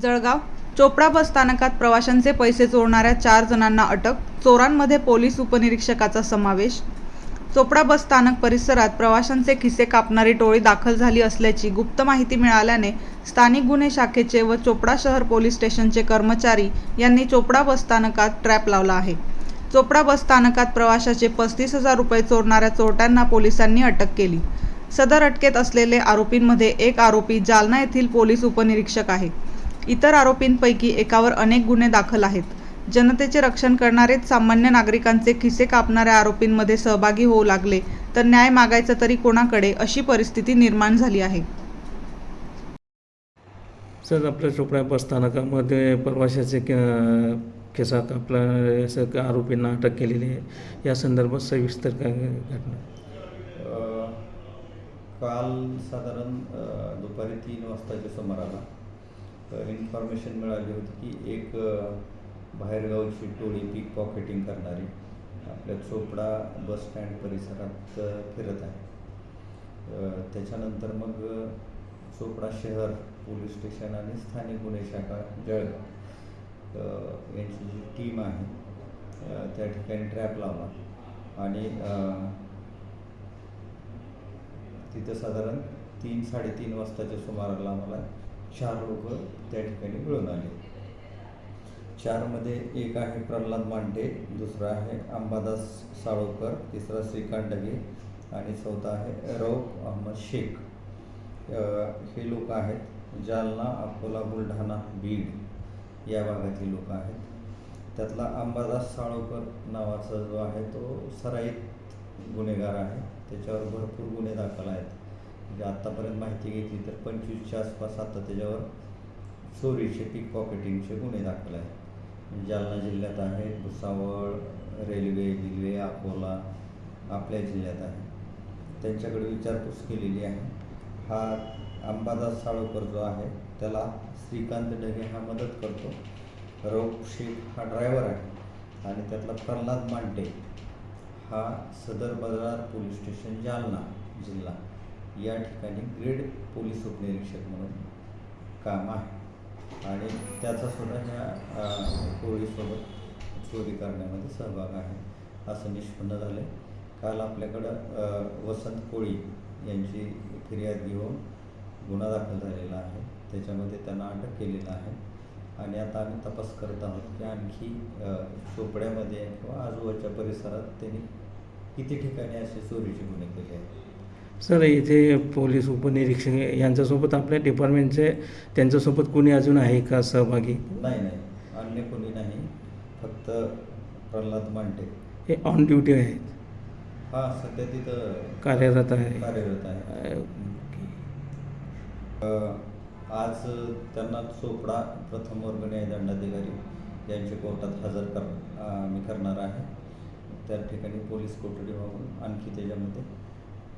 जळगाव चोपडा बस स्थानकात प्रवाशांचे पैसे चोरणाऱ्या चार जणांना अटक चोरांमध्ये पोलीस उपनिरीक्षकाचा समावेश. चोपडा बस स्थानक परिसरात प्रवाशांचे खिसे कापणारी टोळी दाखल झाली असल्याची गुप्त माहिती मिळाल्याने स्थानिक गुन्हे शाखेचे व चोपडा शहर पोलीस स्टेशनचे कर्मचारी यांनी चोपडा बस स्थानकात ट्रॅप लावला आहे. चोपडा बस स्थानकात प्रवाशाचे पस्तीस हजार रुपये चोरणाऱ्या चोरट्यांना पोलिसांनी अटक केली. सदर अटकेत असलेले आरोपींमध्ये एक आरोपी जालना येथील पोलीस उपनिरीक्षक आहे. इतर आरोपींपैकी एकावर अनेक गुन्हे दाखल आहेत. जनतेचे रक्षण करणारेच सामान्य नागरिकांचे खिसे कापणाऱ्या आरोपींमध्ये सहभागी होऊ लागले तर न्याय मागायचा तरी कोणाकडे अशी परिस्थिती निर्माण झाली आहे? सर आपल्या चोपडा बस स्थानकामध्ये प्रवाशाचे केसा कापला असं का आरोपींना अटक केलेली आहे. या संदर्भात सविस्तर काय घटना? काल साधारण दुपारी तीन वाजताच्या सुमाराला इन्फॉर्मेशन मिळाली होती की एक बाहेरगावची टोळी पिक पॉकेटिंग करणारी आपल्या चोपडा बस स्टँड परिसरात फिरत आहे. त्याच्यानंतर मग चोपडा शहर पोलीस स्टेशन आणि स्थानिक गुन्हे शाखा जळगाव. यांची जी टीम आहे त्या ठिकाणी ट्रॅप लावला. आणि तिथं साधारण तीन साडेतीन वाजताच्या सुमाराला आम्हाला चार लोक त्या ठिकाणी मिळून आले. चारमध्ये एक आहे प्रल्हाद मांडे दुसरा आहे अंबादास साळोकर तिसरा श्रीकांत डगे आणि चौथा आहे रौफ अहमद शेख. हे लोक आहेत जालना अकोला बुलढाणा बीड या भागातील लोक आहेत. त्यातला अंबादास साळोकर नावाचा जो आहे तो सराईत गुन्हेगार आहे. त्याच्यावर भरपूर गुन्हे दाखल आहेत. म्हणजे आत्तापर्यंत माहिती घेतली तर पंचवीसच्या आसपास आता त्याच्यावर चोरीचे पिक पॉकेटिंगचे गुन्हे दाखल आहेत. म्हणजे जालना जिल्ह्यात आहेत भुसावळ रेल्वे गिल्वे अकोला आपल्या जिल्ह्यात आहे. त्यांच्याकडे विचारपूस केलेली आहे. हा अंबादास साळोकर जो आहे त्याला श्रीकांत डगे हा मदत करतो. रौफ शेख हा ड्रायव्हर आहे आणि त्यातला प्रल्हाद मांडे हा सदर बाजार पोलीस स्टेशन जालना जिल्हा. या ठिकाणी ग्रेड पोलीस उपनिरीक्षक म्हणून काम आहे. आणि त्याचा सुद्धा ह्या पोळीसोबत टोळीसोबत चोरी करण्यामध्ये सहभाग आहे असं निष्पन्न झालं आहे काल आपल्याकडं वसंत कोळी यांची फिर्याद घेऊन गुन्हा दाखल झालेला आहे. त्याच्यामध्ये त्यांना अटक केलेलं आहे. आणि आता आम्ही तपास करत आहोत की आणखी चोपड्यामध्ये किंवा आजूबाजूच्या परिसरात त्यांनी किती ठिकाणी असे चोरीचे गुन्हे केले आहेत? सर इथे पोलीस उपनिरीक्षक यांच्यासोबत आपल्या डिपार्टमेंटचे त्यांच्यासोबत कोणी अजून आहे का सहभागी? नाही नाही. अन्य कोणी नाही. फक्त प्रल्हाद मांडे. हे ऑन ड्युटी आहेत. हा सध्या तिथं कार्यरत आहे. कार्यरत आहे. आज त्यांना चोपडा प्रथम वर्ग न्यायदंडाधिकारी यांचे कोर्टात हजर कर मी करणार आहे. त्या ठिकाणी पोलीस कोठडी होऊन आणखी त्याच्यामध्ये.